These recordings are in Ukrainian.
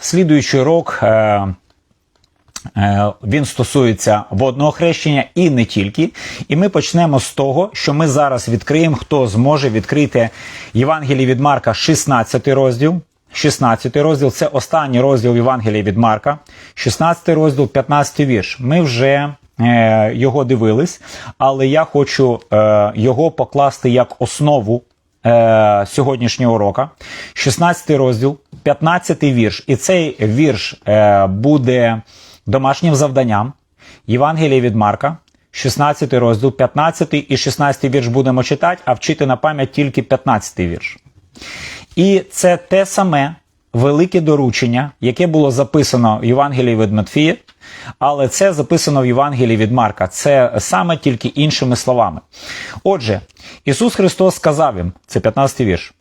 Слідуючий урок. Е, Е, Він стосується водного хрещення і не тільки. І ми почнемо з того, що ми зараз відкриємо, хто зможе відкрити Євангеліє від Марка, 16 розділ. 16 розділ це останній розділ Євангелія від Марка, 16 розділ, 15 вірш. Ми вже е, його дивились, але я хочу е, його покласти як основу е, сьогоднішнього урока. 16 розділ, 15 вірш. І цей вірш е, буде домашнім завданням. Євангелія від Марка, 16 розділ, 15 і 16 вірш будемо читати, а вчити на пам'ять тільки 15 вірш. І це те саме велике доручення, яке було записано в Євангелії від Матфія, але це записано в Євангелії від Марка. Це саме тільки іншими словами. Отже, Ісус Христос сказав їм, це 15 вірш.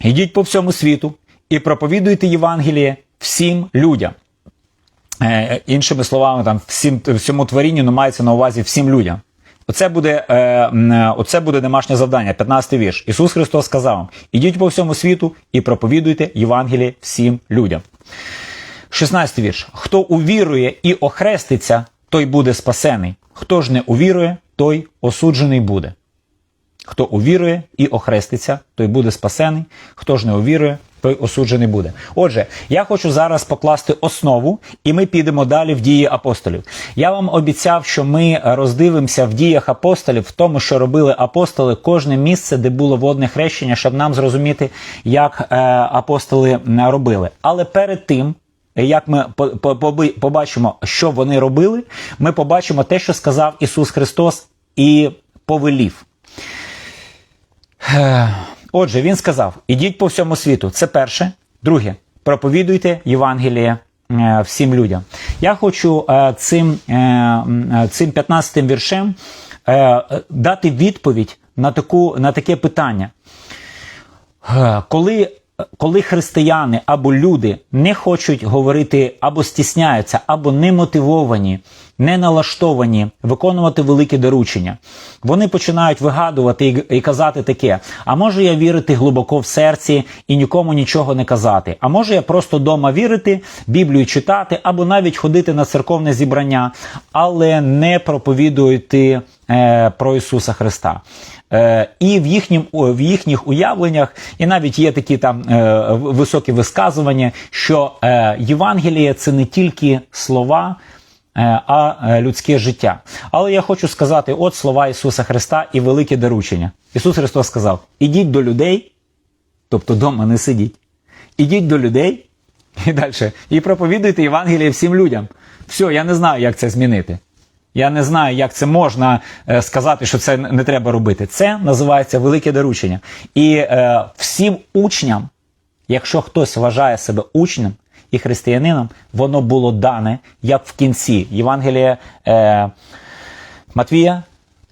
Ідіть по всьому світу і проповідуйте Євангеліє всім людям. Е, іншими словами, там всім всьому творінню ну, мається на увазі всім людям. Оце буде, е, оце буде домашнє завдання, 15 вірш. Ісус Христос сказав: вам, ідіть по всьому світу і проповідуйте Євангеліє всім людям. 16 вірш. Хто увірує і охреститься, той буде спасений. Хто ж не увірує, той осуджений буде. Хто увірує і охреститься, той буде спасений. Хто ж не увірує, осуджений буде. Отже, я хочу зараз покласти основу, і ми підемо далі в дії апостолів. Я вам обіцяв, що ми роздивимося в діях апостолів, в тому, що робили апостоли, кожне місце, де було водне хрещення, щоб нам зрозуміти, як е, апостоли е, робили. Але перед тим. Як ми побачимо, що вони робили, ми побачимо те, що сказав Ісус Христос і повелів. Отже, він сказав: ідіть по всьому світу. Це перше. Друге, проповідуйте Євангеліє е, всім людям. Я хочу е, цим, е, м, цим 15 віршем е, е, дати відповідь на, таку, на таке питання. Коли, коли християни або люди не хочуть говорити, або стісняються, або не мотивовані, не налаштовані виконувати великі доручення, вони починають вигадувати і, казати таке: а може я вірити глибоко в серці і нікому нічого не казати? А може я просто дома вірити, Біблію читати, або навіть ходити на церковне зібрання, але не проповідувати е, про Ісуса Христа. Е, і в, їхнім, в їхніх уявленнях, і навіть є такі там е, високі висказування, що е, Євангеліє це не тільки слова, е, а людське життя. Але я хочу сказати: от слова Ісуса Христа і велике доручення. Ісус Христос сказав: ідіть до людей, тобто дома не сидіть, ідіть до людей і далі, і проповідуйте Євангеліє всім людям. Все, я не знаю, як це змінити. Я не знаю, як це можна е, сказати, що це не треба робити. Це називається велике доручення. І е, всім учням, якщо хтось вважає себе учнем і християнином, воно було дане як в кінці Євангелія е, Матвія,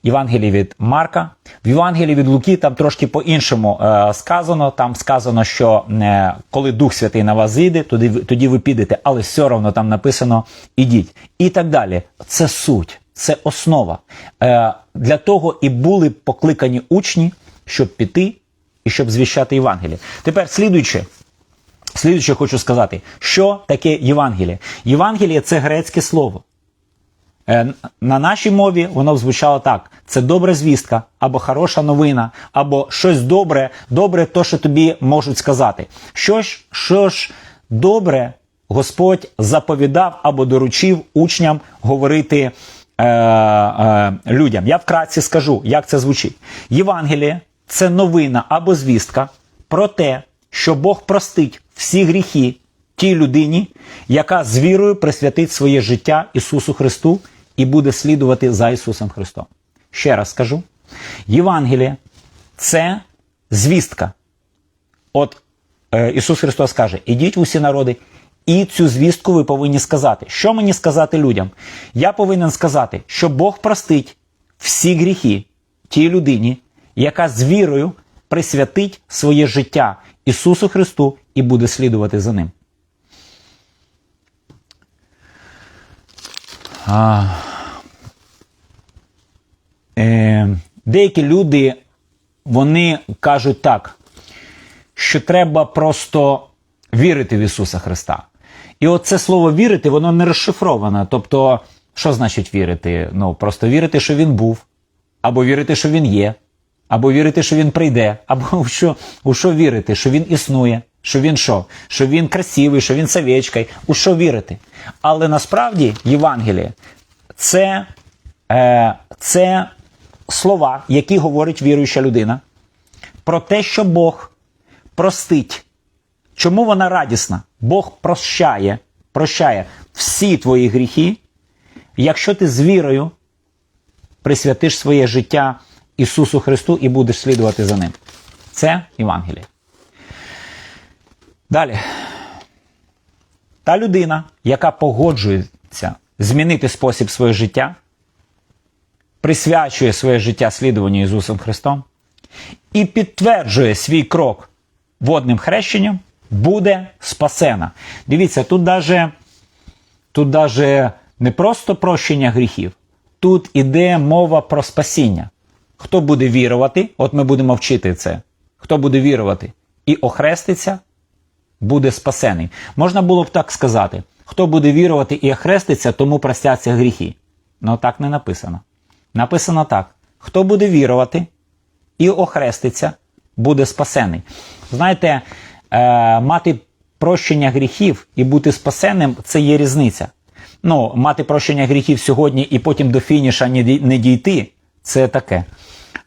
Євангелії від Марка. В Євангелії від Луки там трошки по-іншому е, сказано. Там сказано, що е, коли Дух Святий на вас зійде, тоді, тоді ви підете, але все одно там написано ідіть. І так далі. Це суть, це основа. Е, для того і були покликані учні, щоб піти і щоб звіщати Євангеліє. Тепер слідуючи. Слідуюче хочу сказати, що таке Євангеліє. Євангеліє це грецьке слово. Е, На нашій мові воно звучало так: це добра звістка, або хороша новина, або щось добре, добре, то, що тобі можуть сказати. Що ж, що ж добре Господь заповідав або доручив учням говорити е, е, людям. Я вкратці скажу, як це звучить. Євангеліє це новина або звістка про те, що Бог простить всі гріхи тій людині, яка з вірою присвятить своє життя Ісусу Христу і буде слідувати за Ісусом Христом. Ще раз скажу: Євангеліє це звістка. От е, Ісус Христос каже: ідіть в усі народи, і цю звістку ви повинні сказати. Що мені сказати людям? Я повинен сказати, що Бог простить всі гріхи тій людині, яка з вірою присвятить своє життя Ісусу Христу і буде слідувати за ним. А, е, деякі люди вони кажуть так, що треба просто вірити в Ісуса Христа. І от це слово вірити, воно не розшифроване. Тобто, що значить вірити? Ну, просто вірити, що він був, або вірити, що він є, або вірити, що він прийде, або у що, у що вірити, що він існує, що він що? Що він красивий, що він совєчкай, у що вірити. Але насправді Євангеліє це, е, це слова, які говорить віруюча людина, про те, що Бог простить. Чому вона радісна? Бог прощає, прощає всі твої гріхи, якщо ти з вірою присвятиш своє життя Ісусу Христу і будеш слідувати за Ним. Це Євангеліє. Далі. Та людина, яка погоджується змінити спосіб своє життя, присвячує своє життя слідуванню Ісусом Христом і підтверджує свій крок водним хрещенням, буде спасена. Дивіться, тут даже, тут даже не просто прощення гріхів, тут іде мова про спасіння. Хто буде вірувати, от ми будемо вчити це. Хто буде вірувати і охреститься, буде спасений. Можна було б так сказати: хто буде вірувати і охреститься, тому простяться гріхи. Ну так не написано. Написано так: хто буде вірувати і охреститься, буде спасений. Знаєте, е, мати прощення гріхів і бути спасеним це є різниця. Ну, мати прощення гріхів сьогодні і потім до фініша не дійти це таке.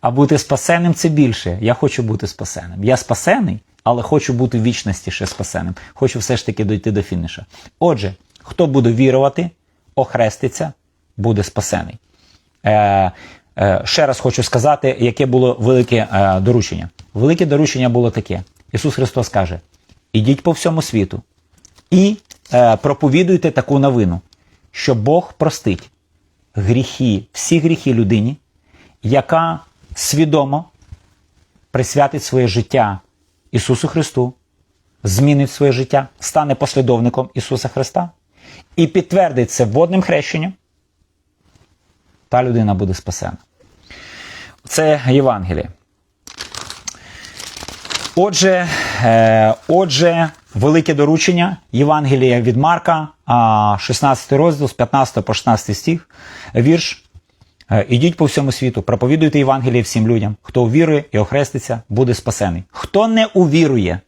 А бути спасеним це більше. Я хочу бути спасеним. Я спасений, але хочу бути в вічності ще спасеним. Хочу все ж таки дойти до фініша. Отже, хто буде вірувати, охреститься, буде спасений. Е, е, ще раз хочу сказати, яке було велике е, доручення. Велике доручення було таке: Ісус Христос каже: ідіть по всьому світу і е, проповідуйте таку новину, що Бог простить гріхи, всі гріхи людині, яка свідомо присвятить своє життя Ісусу Христу, змінить своє життя, стане послідовником Ісуса Христа і підтвердить це водним хрещенням, та людина буде спасена. Це Євангеліє. Отже, е, отже, велике доручення Євангелія від Марка, 16 розділ з 15 по 16 стих, вірш. Е, Ідіть по всьому світу, проповідуйте Євангеліє всім людям. Хто увірує і охреститься, буде спасений. Хто не увірує,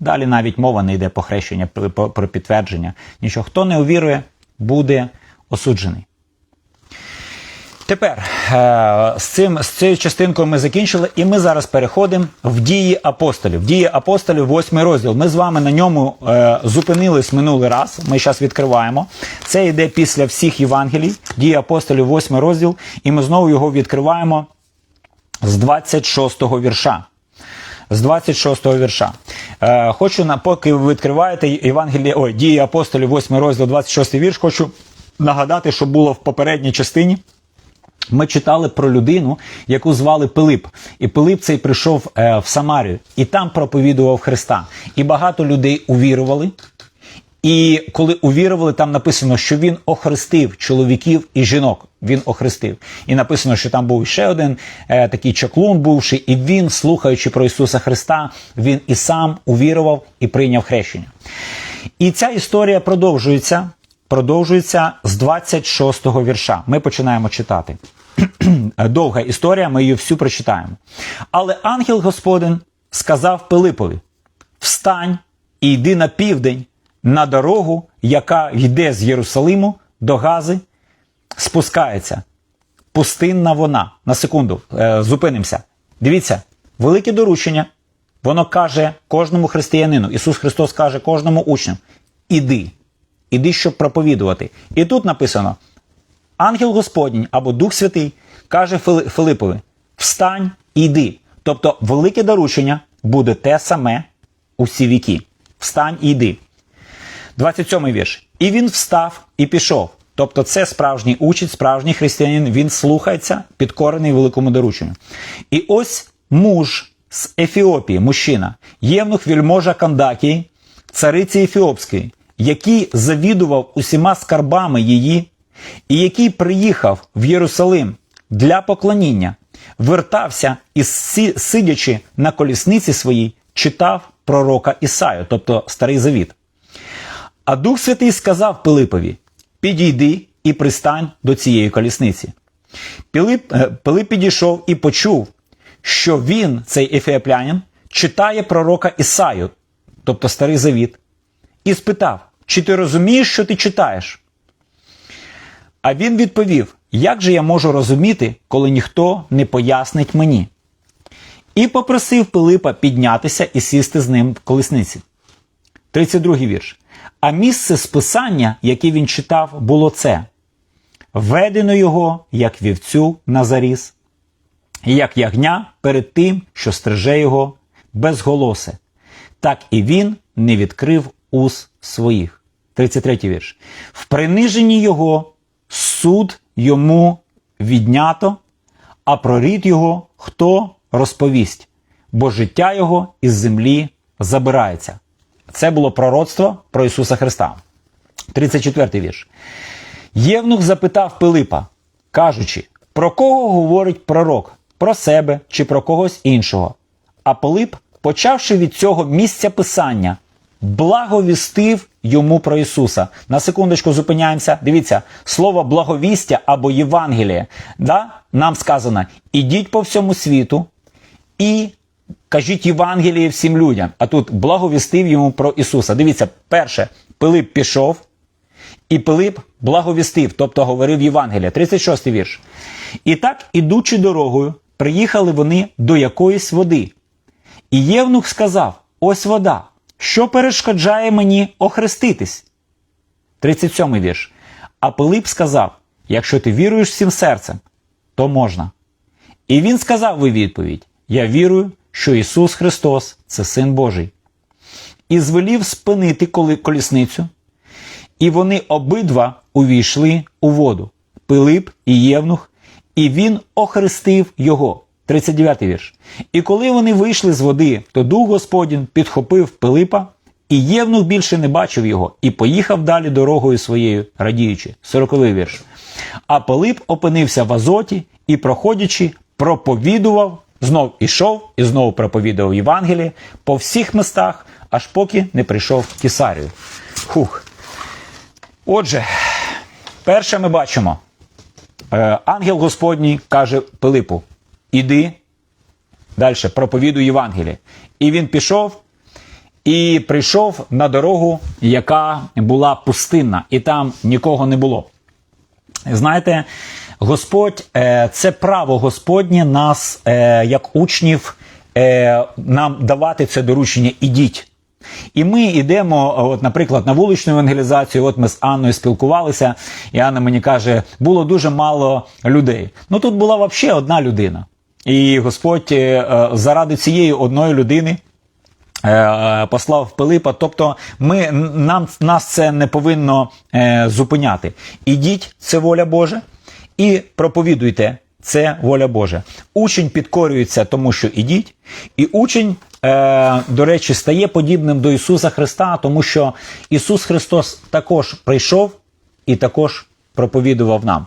далі навіть мова не йде хрещення, про- про про підтвердження. Нічого. Хто не увірує, буде осуджений. Тепер е, з цим з цією частинкою ми закінчили, і ми зараз переходимо в дії апостолів. Дії апостолів, восьмий розділ. Ми з вами на ньому е, зупинились минулий раз. Ми зараз відкриваємо. Це йде після всіх Євангелій. Дії апостолів, восьмий розділ, і ми знову його відкриваємо з 26-го вірша. З 26-го вірша. Е, хочу, на, поки ви відкриваєте Євангеліє, ой, дії апостолів, 8 розділ, 26 вірш, хочу нагадати, що було в попередній частині. Ми читали про людину, яку звали Пилип. І Пилип цей прийшов е, в Самарію і там проповідував Христа. І багато людей увірували. І коли увірували, там написано, що він охрестив чоловіків і жінок. Він охрестив. І написано, що там був ще один е, такий чаклун бувший, і він, слухаючи про Ісуса Христа, він і сам увірував і прийняв хрещення. І ця історія продовжується, продовжується з 26-го вірша. Ми починаємо читати. Довга історія, ми її всю прочитаємо. Але ангел Господин сказав Пилипові: Встань і йди на південь, на дорогу, яка йде з Єрусалиму до Гази, спускається. Пустинна вона. На секунду, е, зупинимося. Дивіться, велике доручення. Воно каже кожному християнину. Ісус Христос каже кожному учню: Іди, іди, щоб проповідувати. І тут написано: Ангел Господній або Дух Святий каже Филипові: Встань і йди. Тобто, велике доручення буде те саме усі віки. Встань і йди. 27 вірш. І він встав і пішов. Тобто, це справжній учить, справжній християнин, він слухається, підкорений великому дорученню. І ось муж з Ефіопії, мужчина, євнух вільможа Кандакії, цариці Ефіопської, який завідував усіма скарбами її, і який приїхав в Єрусалим для поклоніння, вертався і сидячи на колісниці своїй, читав пророка Ісаю, тобто Старий Завіт. А Дух Святий сказав Пилипові: Підійди і пристань до цієї колісниці. Пилип, е, Пилип підійшов і почув, що він, цей ефіоплянин, читає пророка Ісаю, тобто Старий Завіт, і спитав: Чи ти розумієш, що ти читаєш? А він відповів: Як же я можу розуміти, коли ніхто не пояснить мені? І попросив Пилипа піднятися і сісти з ним в колесниці. 32 вірш. А місце списання, яке він читав, було це: Ведено його, як вівцю на заріз, як ягня перед тим, що стриже його безголосе. Так і він не відкрив уз своїх. 33 вірш. В приниженні його суд йому віднято, а про рід його хто розповість, бо життя його із землі забирається. Це було пророцтво про Ісуса Христа. 34 вірш. Євнух запитав Пилипа, кажучи, про кого говорить пророк? Про себе чи про когось іншого? А Пилип, почавши від цього місця писання, благовістив йому про Ісуса. На секундочку зупиняємося. Дивіться, слово благовістя або Євангеліє. Да? Нам сказано: ідіть по всьому світу і кажіть Євангеліє всім людям. А тут благовістив йому про Ісуса. Дивіться, перше, Пилип пішов. І Пилип благовістив, тобто говорив Євангелія. 36 вірш. І так, ідучи дорогою, приїхали вони до якоїсь води. І Євнух сказав: Ось вода, що перешкоджає мені охреститись. 37 вірш. А Пилип сказав: Якщо ти віруєш всім серцем, то можна. І він сказав у відповідь: Я вірую, що Ісус Христос це Син Божий. І звелів спинити колісницю. І вони обидва увійшли у воду Пилип і Євнух, і він охрестив його. 39 вірш. І коли вони вийшли з води, то Дух Господень підхопив Пилипа, і Євнух більше не бачив його, і поїхав далі дорогою своєю, радіючи. 40 вірш. А Пилип опинився в Азоті і, проходячи, проповідував, знов ішов і знову проповідував Євангеліє по всіх містах, аж поки не прийшов в Кісарію. Хух. Отже, перше ми бачимо. Е, ангел Господній каже Пилипу: Іди далі, проповідуй Євангеліє. І він пішов і прийшов на дорогу, яка була пустинна, і там нікого не було. Знаєте, Господь, е, це право Господнє нас, е, як учнів, е, нам давати це доручення ідіть. І ми йдемо, от, наприклад, на вуличну евангелізацію. От ми з Анною спілкувалися, і Анна мені каже, було дуже мало людей. Ну тут була взагалі одна людина. І Господь е, заради цієї одної людини. е, Послав Пилипа, тобто ми, нам, нас це не повинно е, зупиняти. Ідіть, це воля Божа, і проповідуйте, це воля Божа. Учень підкорюється тому, що ідіть, і учень, е, до речі, стає подібним до Ісуса Христа, тому що Ісус Христос також прийшов і також проповідував нам.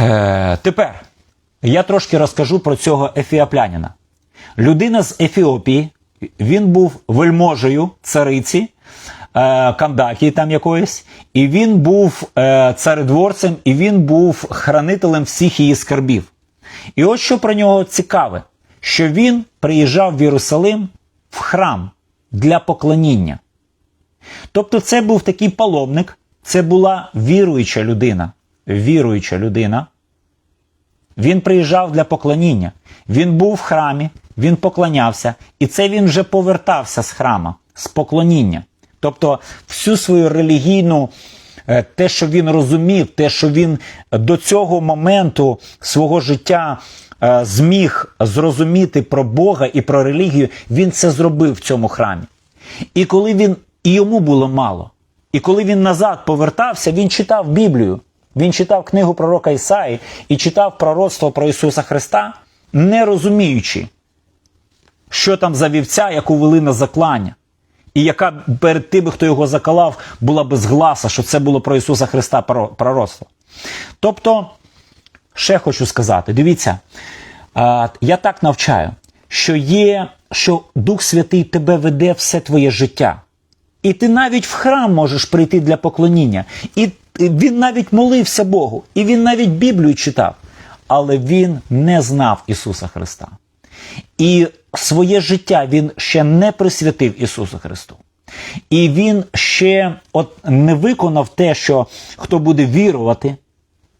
Е, тепер я трошки розкажу про цього ефіоплянина. Людина з Ефіопії, він був вельможею цариці. е, Кандакії там якоїсь, і він був е, царедворцем, і він був хранителем всіх її скарбів. І от що про нього цікаве, що він приїжджав в Єрусалим в храм для поклоніння. Тобто, це був такий паломник, це була віруюча людина. Віруюча людина. Він приїжджав для поклоніння. Він був в храмі, він поклонявся, і це він вже повертався з храма, з поклоніння. Тобто, всю свою релігійну, е, те, що він розумів, те, що він до цього моменту свого життя е, зміг зрозуміти про Бога і про релігію, він це зробив в цьому храмі. І коли він і йому було мало, і коли він назад повертався, він читав Біблію. Він читав книгу пророка Ісаї і читав пророцтво про Ісуса Христа, не розуміючи, що там за вівця, яку вели на заклання, і яка перед тими, хто його заколав, була без гласа, що це було про Ісуса Христа пророцтво. Тобто, ще хочу сказати: дивіться, я так навчаю, що є, що Дух Святий тебе веде все твоє життя. І ти навіть в храм можеш прийти для поклоніння. І він навіть молився Богу, і він навіть Біблію читав. Але він не знав Ісуса Христа. І своє життя він ще не присвятив Ісусу Христу. І він ще от не виконав те, що хто буде вірувати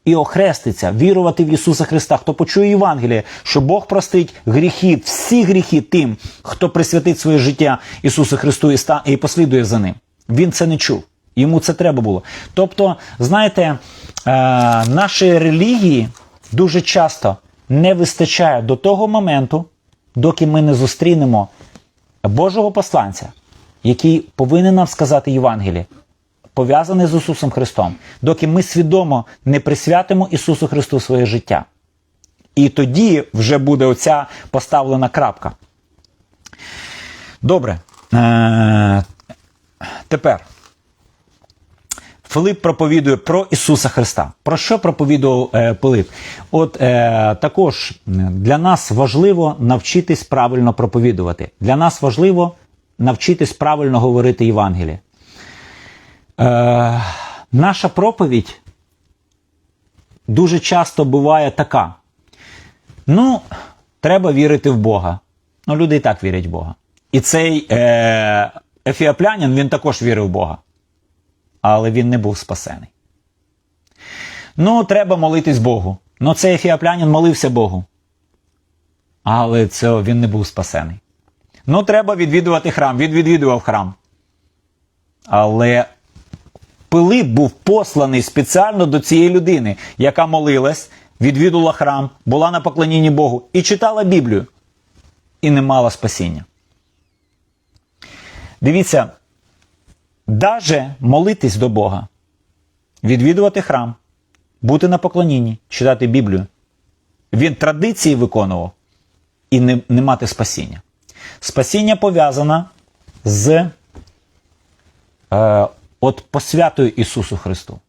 і охреститься, вірувати в Ісуса Христа, хто почує Євангеліє, що Бог простить гріхи, всі гріхи тим, хто присвятить своє життя Ісусу Христу і, послідує за ним. Він це не чув. Йому це треба було. Тобто, знаєте, е, нашої релігії дуже часто не вистачає до того моменту, доки ми не зустрінемо Божого посланця, який повинен нам сказати Євангеліє, пов'язане з Ісусом Христом, доки ми свідомо не присвятимо Ісусу Христу своє життя. І тоді вже буде оця поставлена крапка. Добре. Е- тепер. Филип проповідує про Ісуса Христа. Про що проповідував е, Пилип? От е, також для нас важливо навчитись правильно проповідувати. Для нас важливо навчитись правильно говорити Євангеліє. Е, наша проповідь дуже часто буває така. Ну, треба вірити в Бога. Ну, люди і так вірять в Бога. І цей е, ефіоплянин, він також вірив в Бога але він не був спасений. Ну, треба молитись Богу. Ну, цей ефіоплянин молився Богу. Але це він не був спасений. Ну, треба відвідувати храм. Він відвідував храм. Але Пилип був посланий спеціально до цієї людини, яка молилась, відвідувала храм, була на поклонінні Богу і читала Біблію. І не мала спасіння. Дивіться. Даже молитись до Бога, відвідувати храм, бути на поклонінні, читати Біблію. Він традиції виконував і не, не мати спасіння. Спасіння пов'язане з е, от посвятою Ісусу Христу.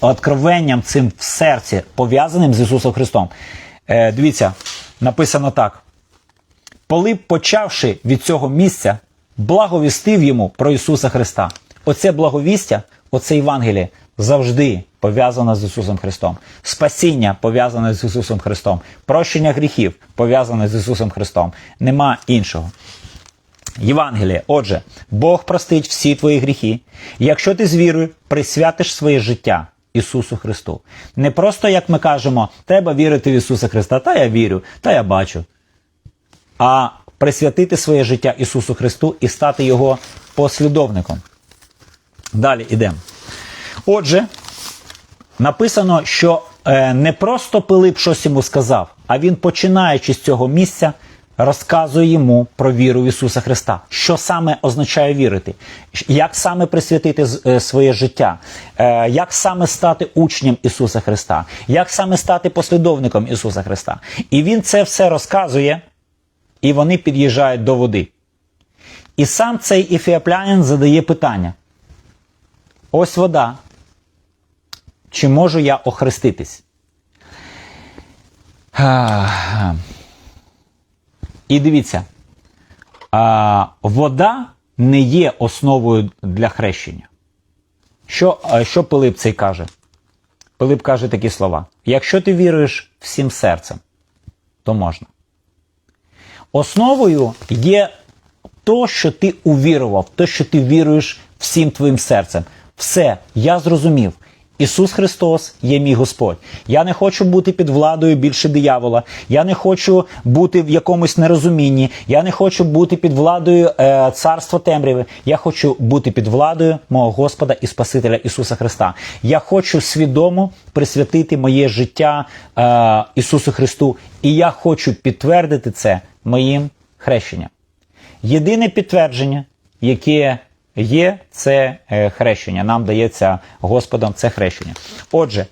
Откровенням цим в серці, пов'язаним з Ісусом Христом. Е, Дивіться, написано так. Пилип, почавши від цього місця, благовістив йому про Ісуса Христа. Оце благовістя, оце Євангеліє завжди пов'язане з Ісусом Христом. Спасіння пов'язане з Ісусом Христом. Прощення гріхів пов'язане з Ісусом Христом. Нема іншого. Євангеліє. Отже, Бог простить всі твої гріхи. Якщо ти з вірою присвятиш своє життя Ісусу Христу. Не просто, як ми кажемо, треба вірити в Ісуса Христа, та я вірю, та я бачу. А присвятити своє життя Ісусу Христу і стати Його послідовником. Далі йдемо. Отже, написано, що е, не просто Пилип щось йому сказав, а він, починаючи з цього місця, розказує йому про віру в Ісуса Христа. Що саме означає вірити? Як саме присвятити е, своє життя? Е, як саме стати учнем Ісуса Христа? Як саме стати послідовником Ісуса Христа? І він це все розказує і вони під'їжджають до води. І сам цей ефіоплянин задає питання: ось вода. Чи можу я охреститись? І дивіться, вода не є основою для хрещення. Що що Пилип цей каже? Пилип каже такі слова: якщо ти віруєш всім серцем, то можна. Основою є то, що ти увірував, то, що ти віруєш всім твоїм серцем. Все, я зрозумів. Ісус Христос є мій Господь. Я не хочу бути під владою більше диявола. Я не хочу бути в якомусь нерозумінні. Я не хочу бути під владою е, царства темряви. Я хочу бути під владою мого Господа і Спасителя Ісуса Христа. Я хочу свідомо присвятити моє життя е, Ісусу Христу, і я хочу підтвердити це моїм хрещенням. Єдине підтвердження, яке є, це е, хрещення. Нам дається Господом це хрещення. Отже,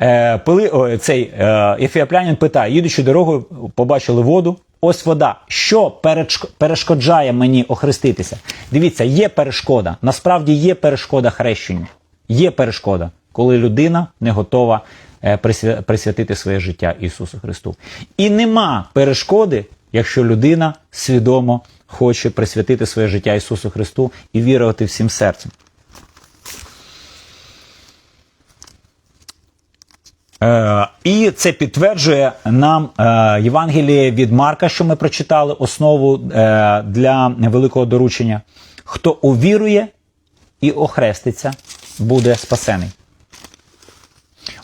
е, пили, цей е, ефіоплянин питає, їдучи дорогою, побачили воду. Ось вода, що перешкоджає мені охреститися. Дивіться, є перешкода. Насправді є перешкода хрещенню. Є перешкода, коли людина не готова присвятити своє життя Ісусу Христу. І нема перешкоди якщо людина свідомо хоче присвятити своє життя Ісусу Христу і вірувати всім серцем. Е, і це підтверджує нам е, Євангеліє від Марка, що ми прочитали, основу е, для великого доручення. Хто увірує і охреститься, буде спасений.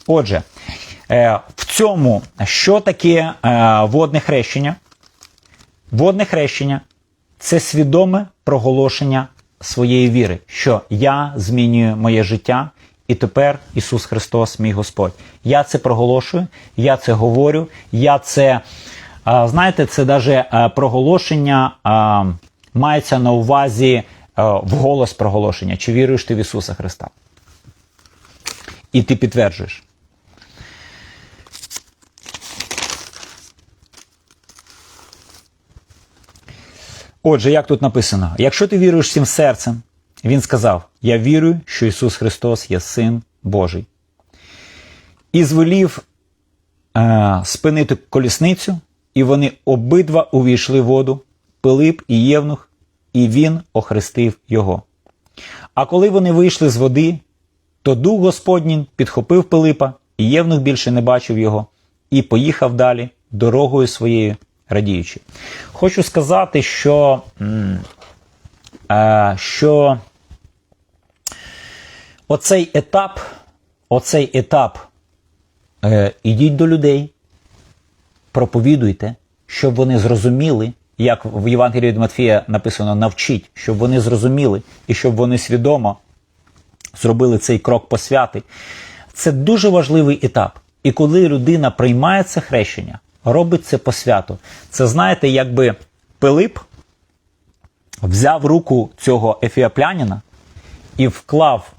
Отже, е, в цьому що таке е, водне хрещення? Водне хрещення це свідоме проголошення своєї віри, що я змінюю моє життя, і тепер Ісус Христос, мій Господь. Я це проголошую, я це говорю, я це, знаєте, це навіть проголошення мається на увазі а, вголос проголошення. Чи віруєш ти в Ісуса Христа? І ти підтверджуєш. Отже, як тут написано: якщо ти віруєш всім серцем, він сказав: Я вірую, що Ісус Христос є Син Божий. І звелів е, спинити колісницю, і вони обидва увійшли в воду, Пилип і Євнух, і він охрестив його. А коли вони вийшли з води, то дух Господній підхопив Пилипа, і Євнух більше не бачив його, і поїхав далі дорогою своєю радіючи. Хочу сказати, що, е, що оцей етап, оцей етап, е, ідіть до людей, проповідуйте, щоб вони зрозуміли, як в Євангелії від Матфія написано, навчіть, щоб вони зрозуміли і щоб вони свідомо зробили цей крок посвяти. Це дуже важливий етап. І коли людина приймає це хрещення, робить це по святу, це знаєте, якби Пилип взяв руку цього ефіоплянина і вклав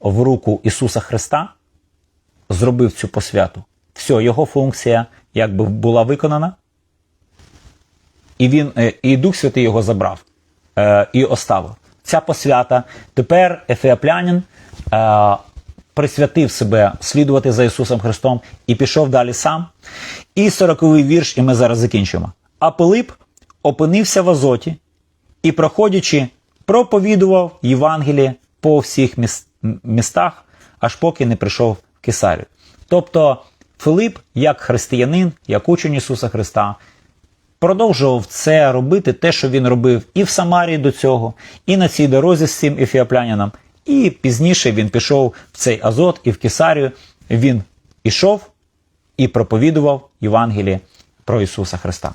в руку Ісуса Христа, зробив цю посвяту. Все, його функція якби була виконана, і він, е, і Дух Святий його забрав е, і оставив. Ця посвята. Тепер ефеоплянин е, присвятив себе слідувати за Ісусом Христом і пішов далі сам. І сороковий вірш, і ми зараз закінчимо. А Пилип опинився в Азоті і, проходячи, проповідував Євангеліє по всіх міс- містах, аж поки не прийшов в Кесарію. Тобто Филип, як християнин, як учень Ісуса Христа, продовжував це робити, те, що він робив і в Самарії до цього, і на цій дорозі з цим ефіоплянинам. І пізніше він пішов в цей Азот і в Кесарію. Він ішов і проповідував Євангеліє про Ісуса Христа.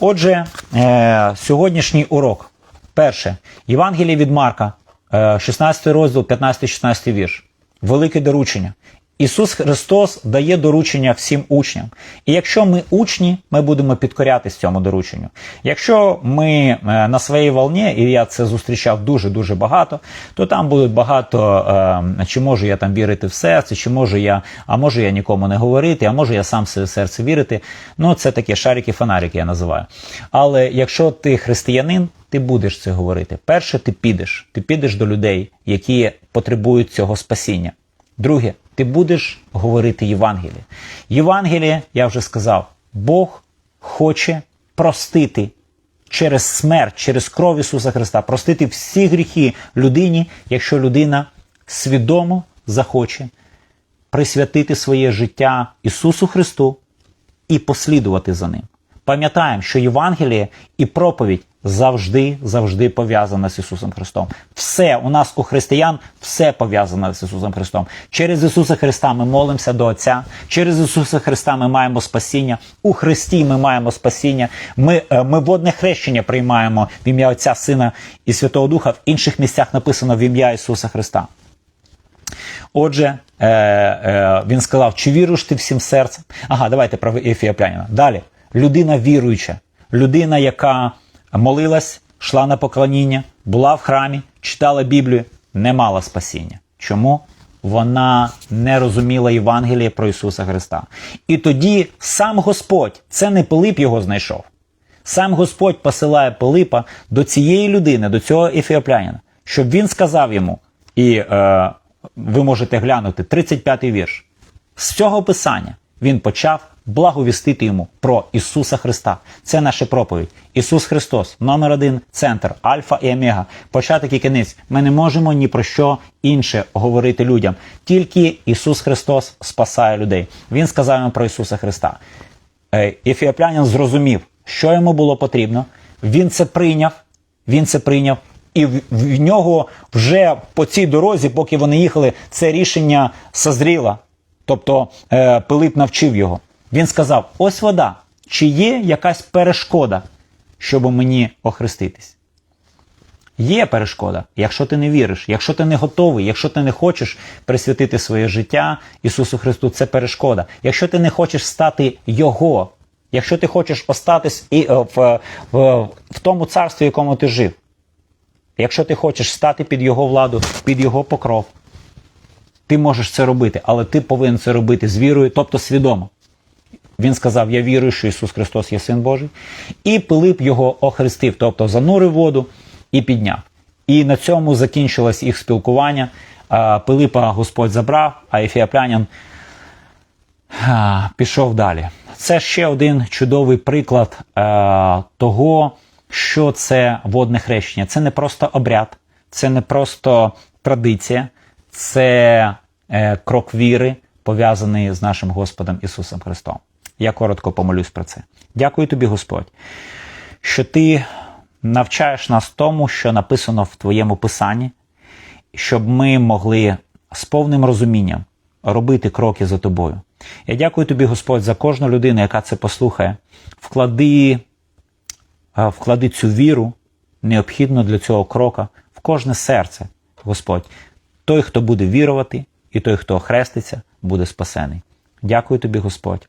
Отже, е, сьогоднішній урок. Перше, Євангеліє від Марка, е, 16 розділ, 15-16 вірш. Велике доручення. Ісус Христос дає доручення всім учням. І якщо ми учні, ми будемо підкорятись цьому дорученню. Якщо ми е, на своїй волні, і я це зустрічав дуже-дуже багато, то там будуть багато, е, чи можу я там вірити в серце, чи можу я, а можу я нікому не говорити, а можу я сам в серце вірити. Ну, це такі шарики-фонарики я називаю. Але якщо ти християнин, ти будеш це говорити. Перше, ти підеш. Ти підеш до людей, які потребують цього спасіння. Друге, ти будеш говорити Євангеліє. Євангеліє, я вже сказав, Бог хоче простити через смерть, через кров Ісуса Христа, простити всі гріхи людині, якщо людина свідомо захоче присвятити своє життя Ісусу Христу і послідувати за ним. Пам'ятаємо, що Євангеліє і проповідь завжди завжди пов'язана з Ісусом Христом. Все у нас у християн все пов'язане з Ісусом Христом. Через Ісуса Христа ми молимося до Отця. Через Ісуса Христа ми маємо спасіння. У Христі ми маємо спасіння. Ми, е, ми водне хрещення приймаємо в ім'я Отця, Сина і Святого Духа. В інших місцях написано в ім'я Ісуса Христа. Отже, е, е, він сказав, чи віруєш ти всім серцем? Ага, давайте про Ефіоплянина. Далі. Людина віруюча, людина, яка молилась, йшла на поклоніння, була в храмі, читала Біблію, не мала спасіння. Чому? Вона не розуміла Євангеліє про Ісуса Христа. І тоді сам Господь, це не Пилип його знайшов. Сам Господь посилає Пилипа до цієї людини, до цього ефіоплянина, щоб він сказав йому, і е, ви можете глянути 35-й вірш. З цього писання він почав благовістити йому про Ісуса Христа. Це наша проповідь. Ісус Христос, номер один, центр, альфа і омега, початок і кінець. Ми не можемо ні про що інше говорити людям. Тільки Ісус Христос спасає людей. Він сказав їм про Ісуса Христа. Е, Ефіоплянин зрозумів, що йому було потрібно. Він це прийняв. Він це прийняв. І в, нього вже по цій дорозі, поки вони їхали, це рішення созріло. Тобто е, Пилип навчив його. Він сказав: ось вода, чи є якась перешкода, щоб мені охреститись? Є перешкода, якщо ти не віриш, якщо ти не готовий, якщо ти не хочеш присвятити своє життя Ісусу Христу, це перешкода. Якщо ти не хочеш стати Його, якщо ти хочеш остатись і, е, в, в, в тому царстві, в якому ти жив, якщо ти хочеш стати під Його владу, під Його покров, ти можеш це робити, але ти повинен це робити з вірою, тобто свідомо. Він сказав: Я вірую, що Ісус Христос є Син Божий. І Пилип його охрестив, тобто занурив воду і підняв. І на цьому закінчилось їх спілкування. Пилипа Господь забрав, а Ефіоплянин пішов далі. Це ще один чудовий приклад е, того, що це водне хрещення. Це не просто обряд, це не просто традиція, це е, крок віри, пов'язаний з нашим Господом Ісусом Христом. Я коротко помолюсь про це. Дякую тобі, Господь, що ти навчаєш нас тому, що написано в твоєму писанні, щоб ми могли з повним розумінням робити кроки за тобою. Я дякую тобі, Господь, за кожну людину, яка це послухає. Вклади, е, вклади цю віру, необхідну для цього крока, в кожне серце, Господь. Той, хто буде вірувати, і той, хто охреститься, буде спасений. Дякую тобі, Господь.